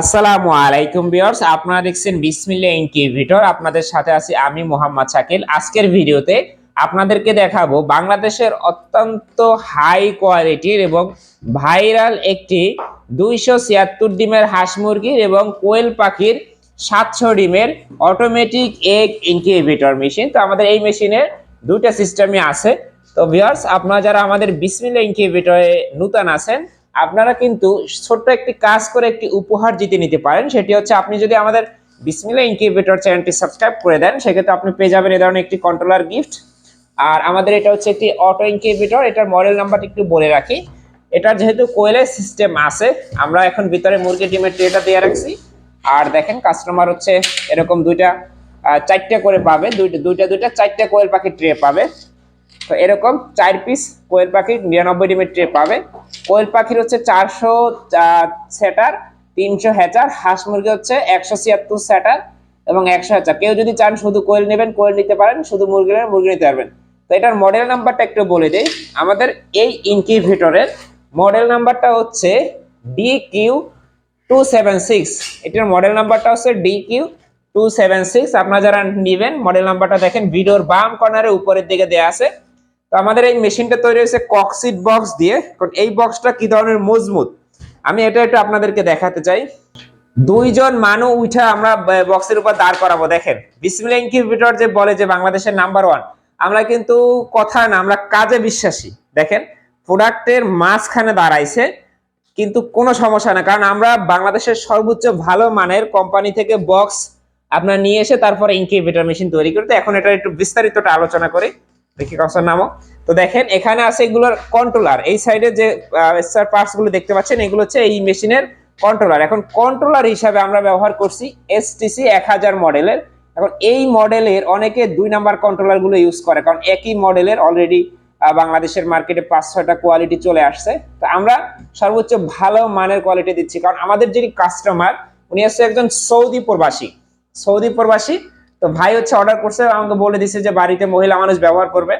আসসালামু আলাইকুম ভিউয়ার্স, আপনারা দেখছেন বিসমিল্লা ইনকিউবেটর। আপনাদের সাথে আছি আমি মোহাম্মদ শাকিল। আজকের ভিডিওতে আপনাদেরকে দেখাবো বাংলাদেশের অত্যন্ত হাই কোয়ালিটির এবং ভাইরাল একটি দুইশো ছিয়াত্তর ডিমের হাঁস মুরগির এবং কোয়েল পাখির সাতশো ডিমের অটোমেটিক এগ ইনকিউবেটর মেশিন তো আমাদের এই মেশিনের দুইটা সিস্টেমই আছে। তো ভিউয়ার্স, আপনারা যারা আমাদের বিসমিল্লা ইনকিউবেটরে নূতন আছেন আপনারা কিন্তু ছোট্ট একটি কাজ করে একটি উপহার জিতে নিতে পারেন, সেটি হচ্ছে আপনি যদি আমাদের বিসমিল্লা ইনকিউবেটর চ্যানেলটি সাবস্ক্রাইব করে দেন, সেক্ষেত্রে আপনি পেয়ে যাবেন এ ধরনের একটি কন্ট্রোলার গিফট আর আমাদের এটা হচ্ছে একটি অটো ইনকিউবেটর এটার মডেল নাম্বারটি একটু বলে রাখি। এটার যেহেতু কোয়েলের সিস্টেম আছে, আমরা এখন ভিতরে মুরগি ডিমের ট্রেটা দিয়ে রাখছি। আর দেখেন কাস্টমার হচ্ছে এরকম দুইটা চারটে করে পাবে, দুইটা দুইটা দুইটা, চারটে কোয়েল পাখি ট্রে পাবে। তো এরকম চার পিস কোয়েল পাখির নিরানব্বই ডিমের ট্রে পাবে। কোয়েল পাখির হচ্ছে চারশো সেটার, তিনশো হ্যাচার হাঁস মুরগি হচ্ছে একশো ছিয়াত্তর সেটার এবং একশো হ্যাচার কেউ যদি চান শুধু কোয়েল নেবেন, কোয়েল নিতে পারেন, শুধু মুরগি নেবেন, মুরগি নিতে পারবেন। তো এটার মডেল নাম্বারটা একটু বলে দিই। আমাদের এই ইনকিউবেটরের মডেল নাম্বারটা হচ্ছে D Q two seven six এটার মডেল নাম্বারটা হচ্ছে D Q two seven six আপনারা যারা নেবেন মডেল নাম্বারটা দেখেন, ভিডিওর বাম কর্নারে উপরের দিকে দেওয়া আছে। তো আমাদের এই মেশিনটা তৈরি হয়েছে কক্সিট বক্স দিয়ে। কারণ এই বক্সটা কি ধরনের মজবুত? আমি এটা একটু আপনাদেরকে দেখাতে চাই। দুইজন মানু উঠা আমরা বক্সের উপর দাঁড় করাবো, দেখেন। বিসমিল্লা ইনকিউবেটর যে বলে যে বাংলাদেশের নাম্বার ওয়ান আমরা কিন্তু কথা না, আমরা কাজে বিশ্বাসী। দেখেন প্রোডাক্টের মাঝখানে দাঁড়াইছে, কিন্তু কোনো সমস্যা না। কারণ আমরা বাংলাদেশের সর্বোচ্চ ভালো মানের কোম্পানি থেকে বক্স আপনার নিয়ে এসে তারপরে ইনকিউবেটর মেশিন তৈরি করতে। এখন এটা একটু বিস্তারিতটা আলোচনা করি। দেখি কসার নামও। তো দেখেন, এখানে আছে এগুলোর কন্ট্রোলার এই সাইডে যে স্টার পার্টসগুলো দেখতে পাচ্ছেন, এগুলো হচ্ছে এই মেশিনের কন্ট্রোলার এখন কন্ট্রোলার হিসাবে আমরা ব্যবহার করছি এসটিসি এক হাজার মডেলের। এখন এই মডেলের অনেকে দুই নাম্বার কন্ট্রোলারগুলো ইউজ করে, কারণ একই মডেলের অলরেডি বাংলাদেশের মার্কেটে পাঁচ ছয়টা কোয়ালিটি চলে আসছে। তো আমরা সর্বোচ্চ ভালো মানের কোয়ালিটি দিচ্ছি। কারণ আমাদের যিনি কাস্টমার উনি হচ্ছে একজন সৌদি প্রবাসী। সৌদি প্রবাসী তো ভাই হচ্ছে অর্ডার করছে, আমাকে বলে দিছে যে বাড়িতে মহিলা মানুষ ব্যবহার করবে।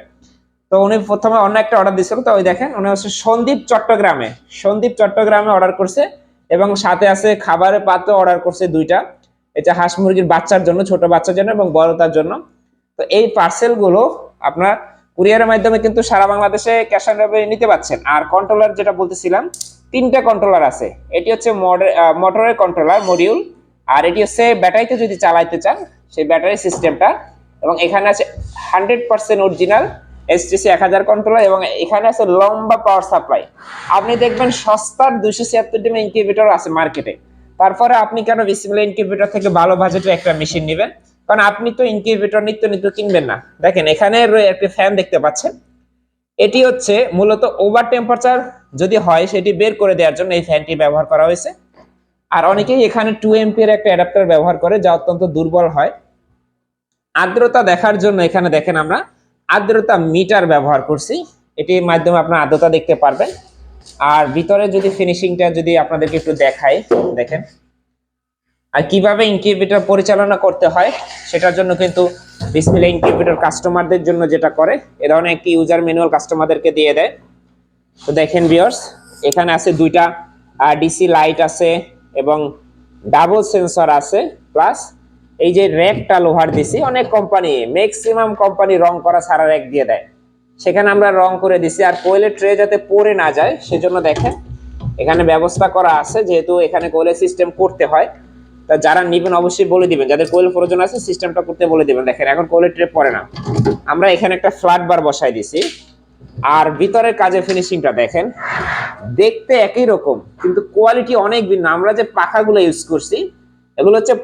তো উনি প্রথমে অন্য একটা অর্ডার দিছিল তো ওই দেখেন, উনি হচ্ছে সন্দীপ চট্টগ্রামে। সন্দীপ চট্টগ্রামে অর্ডার করছে এবং সাথে আছে খাবারের পাত্র অর্ডার করছে দুইটা। এটা হাঁস মুরগির বাচ্চার জন্য, ছোট বাচ্চার জন্য এবং বড়তার জন্য। তো এই পার্সেলগুলো আপনার কুরিয়ারের মাধ্যমে কিন্তু সারা বাংলাদেশে ক্যাশ অন ডেলিভারি নিতে পাচ্ছেন। আর কন্ট্রোলার যেটা বলতেছিলাম, তিনটা কন্ট্রোলার আছে। এটি হচ্ছে মোটরের কন্ট্রোলার মডিউল আর এটি হচ্ছে ব্যাটারিতে যদি চালাইতে চান, সেই ব্যাটারি সিস্টেমটা। এবং এখানে আছে হান্ড্রেড পার্সেন্ট অরিজিনাল এসটিসি এক হাজার কন্ট্রোলার এবং এখানে আছে লম্বা পাওয়ার সাপ্লাই আপনি দেখবেন সস্তার দুইশো ছিয়াত্তর ডিমের ইনকিউবেটর আছে মার্কেটে তারপরে আপনি কেন বিসমিল্লা ইনকিউবেটর থেকে ভালো বাজেটের একটা মেশিন নেবেন? কারণ আপনি তো ইনকিউবেটর নিত্য নিত্য কিনবেন না। দেখেন, এখানে একটা ফ্যান দেখতে পাচ্ছেন। এটি হচ্ছে মূলত ওভার টেম্পারেচার যদি হয়, সেটি বের করে দেওয়ার জন্য এই ফ্যানটি ব্যবহার করা হয়েছে। আর অনেকেই এখানে টু এমপির একটা অ্যাডাপ্টার ব্যবহার করে, যা অত্যন্ত দুর্বল হয়। আর্দ্রতা দেখার জন্য এখানে দেখেন আমরা, আর্দ্রতা মিটার ব্যবহার করছি। এটির মাধ্যমে আপনার আর্দ্রতা দেখতে পারবেন। আর ভিতরে যদি ফিনিশিংটা যদি আপনাদেরকে একটু দেখাই, দেখেন। আর কীভাবে ইনকিউবেটর পরিচালনা করতে হয়, সেটার জন্য কিন্তু বিসমিল্লা ইনকিউবেটর কাস্টমারদের জন্য যেটা করে, এ ধরনের একটি ইউজার ম্যানুয়াল কাস্টমারদেরকে দিয়ে দেয়। তো দেখেন ভিউয়ার্স এখানে আছে দুইটা ডিসি লাইট আছে এবং ডাবল সেন্সর আছে প্লাস এই যে র্যাকটা লোহার দিছি, অনেক কোম্পানি ম্যাক্সিমাম কোম্পানি রং করা সারা র্যাক দিয়ে দেয়। সেখানে আমরা রং করে দিছি, আর কোয়েলের ট্রে যাতে পড়ে না যায়, সেজন্য দেখেন, এখানে ব্যবস্থা করা আছে, যেহেতু এখানে কোয়েলের সিস্টেম করতে হয়। তা যারা নিবেন অবশ্যই বলে দিবেন, যাদের কোয়েল প্রয়োজন আছে সিস্টেমটা করতে বলে দিবেন। দেখেন, এখন কোয়েলের ট্রে পড়ে না। আমরা এখানে একটা ফ্ল্যাট বার বসাই দিছি, আর ভিতরের কাজের ফিনিশিংটা দেখেন দেখতে একই রকম, কিন্তু কোয়ালিটি অনেক ভিন্ন। আমরা যে পাখাগুলো ইউজ করছি, এগুলো হচ্ছে,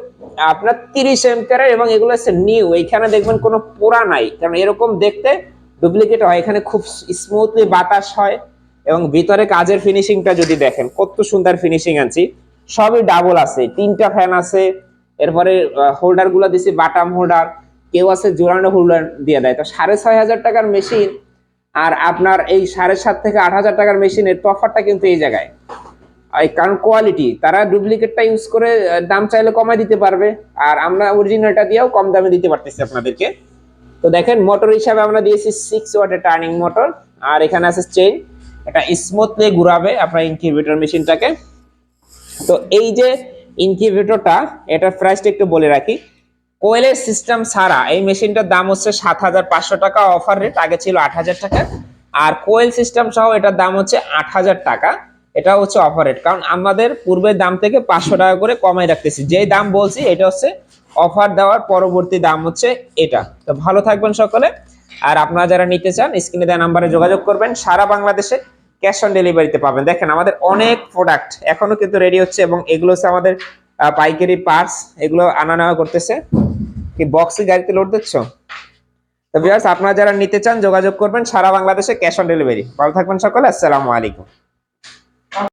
আপনার তিরিশ এম্পিয়ারের এবং এগুলো হচ্ছে নিউ এইখানে দেখবেন কোনো পোড়া নাই, কারণ এরকম দেখতে ডুপ্লিকেট হয়। এখানে খুব স্মুথলি বাতাস হয় এবং ভিতরে কাজের ফিনিশিংটা যদি দেখেন, কত সুন্দর ফিনিশিং আনছি। সবই ডাবল আছে, তিনটা ফ্যান আছে, এরপরে হোল্ডারগুলো দিছি বাটাম হোল্ডার কেউ আছে জোরানো হোল্ডার দিয়ে দেয়। তো সাড়ে ছয় হাজার টাকার মেশিন আর আপনার এই সাড়ে সাত থেকে আট হাজার টাকার মেশিনের তফাৎটা কিন্তু এই জায়গায়। কারণ কোয়ালিটি তারা ডুপ্লিকেটটা ইউজ করে দাম চাইলে কমায় দিতে পারবে। আর আমরা অরিজিনালটা দিয়েও কম দামে দিতে পারতেছি আপনাদেরকে। তো দেখেন মোটর হিসাবে আমরা দিয়েছি সিক্স ওয়াটের টার্নিং মোটর আর এখানে আছে চেইন এটা স্মুথলি ঘুরাবে আপনার ইনকিউবেটর মেশিনটাকে তো এই যে ইনকিউবেটরটা এটার প্রাইসটা একটু বলে রাখি। কোয়েলের সিস্টেম ছাড়া এই মেশিনটার দাম হচ্ছে সাত হাজার পাঁচশো টাকা অফার রেট আগে ছিল আট হাজার টাকা। আর কোয়েল সিস্টেম সহ এটার দাম হচ্ছে আট হাজার টাকা, এটা হচ্ছে অফার রেট কারণ আমাদের পূর্বের দাম থেকে পাঁচশো টাকা করে কমাই রাখতেছি। যেই দাম বলছি, এটা হচ্ছে অফার দেওয়ার পরবর্তী দাম হচ্ছে এটা। তো ভালো থাকবেন সকলে। আর আপনারা যারা নিতে চান স্ক্রিনে দেওয়া নাম্বারে যোগাযোগ করবেন। সারা বাংলাদেশে ক্যাশ অন ডেলিভারিতে পাবেন। দেখেন, আমাদের অনেক প্রোডাক্ট এখনও কিন্তু রেডি হচ্ছে এবং এগুলো হচ্ছে আমাদের পাইকারি পার্স এগুলো আনা নেওয়া করতেছে। কি বক্সে গাড়িতে লোড দিচ্ছ? তো ভিউয়ার্স আপনারা যারা নিতে চান যোগাযোগ করবেন সারা বাংলাদেশে ক্যাশ অন ডেলিভারি ভালো থাকবেন সকলে, আসসালামু আলাইকুম।